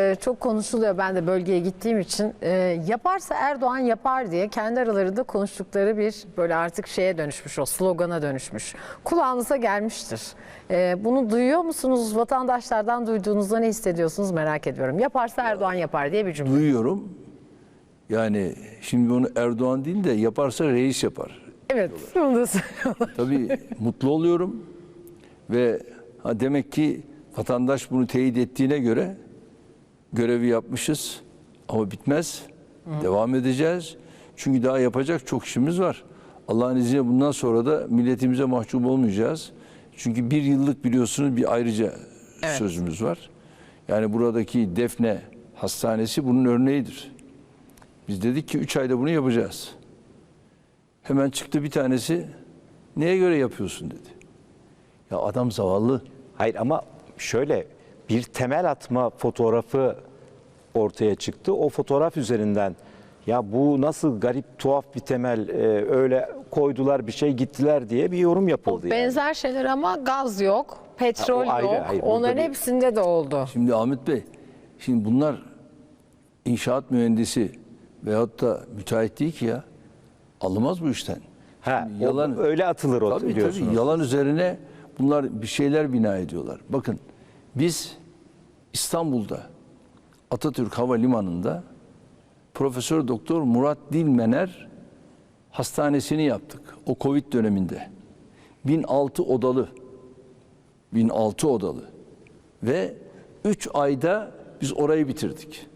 Ee, Çok konuşuluyor ben de bölgeye gittiğim için. Ee, yaparsa Erdoğan yapar diye kendi aralarında konuştukları bir böyle artık şeye dönüşmüş o slogana dönüşmüş. Kulağınıza gelmiştir. Ee, bunu duyuyor musunuz? Vatandaşlardan duyduğunuzda ne hissediyorsunuz merak ediyorum. Yaparsa Erdoğan yapar diye bir cümle. Duyuyorum. Yani şimdi bunu Erdoğan değil de yaparsa reis yapar. Evet bunu da söylüyorlar. Tabii mutlu oluyorum ve ha demek ki vatandaş bunu teyit ettiğine göre görevi yapmışız ama bitmez. Devam edeceğiz. Çünkü daha yapacak çok işimiz var. Allah'ın izniyle bundan sonra da milletimize mahcup olmayacağız. Çünkü bir yıllık biliyorsunuz bir ayrıca sözümüz var. Yani buradaki Defne Hastanesi bunun örneğidir. Biz dedik ki 3 ayda bunu yapacağız. Hemen çıktı bir tanesi. Neye göre yapıyorsun dedi. Ya adam zavallı. Hayır ama şöyle bir temel atma fotoğrafı ortaya çıktı. O fotoğraf üzerinden ya bu nasıl garip tuhaf bir temel e, öyle koydular bir şey gittiler diye bir yorum yapıldı. yani. Benzer şeyler ama gaz yok, petrol Ha, o ayrı, yok. hayır, Onların bir- hepsinde de oldu. Şimdi Ahmet Bey, şimdi bunlar inşaat mühendisi veyahut da müteahhit değil ki ya. Alınmaz bu işten. Ha, Şimdi o- yalan, öyle atılır o tabii, biliyorsunuz. tabii, yalan üzerine bunlar bir şeyler bina ediyorlar. Bakın biz İstanbul'da Atatürk Havalimanı'nda Profesör Doktor Murat Dilmener hastanesini yaptık. O Covid döneminde. 1006 odalı. 1006 odalı. Ve 3 ayda biz orayı bitirdik.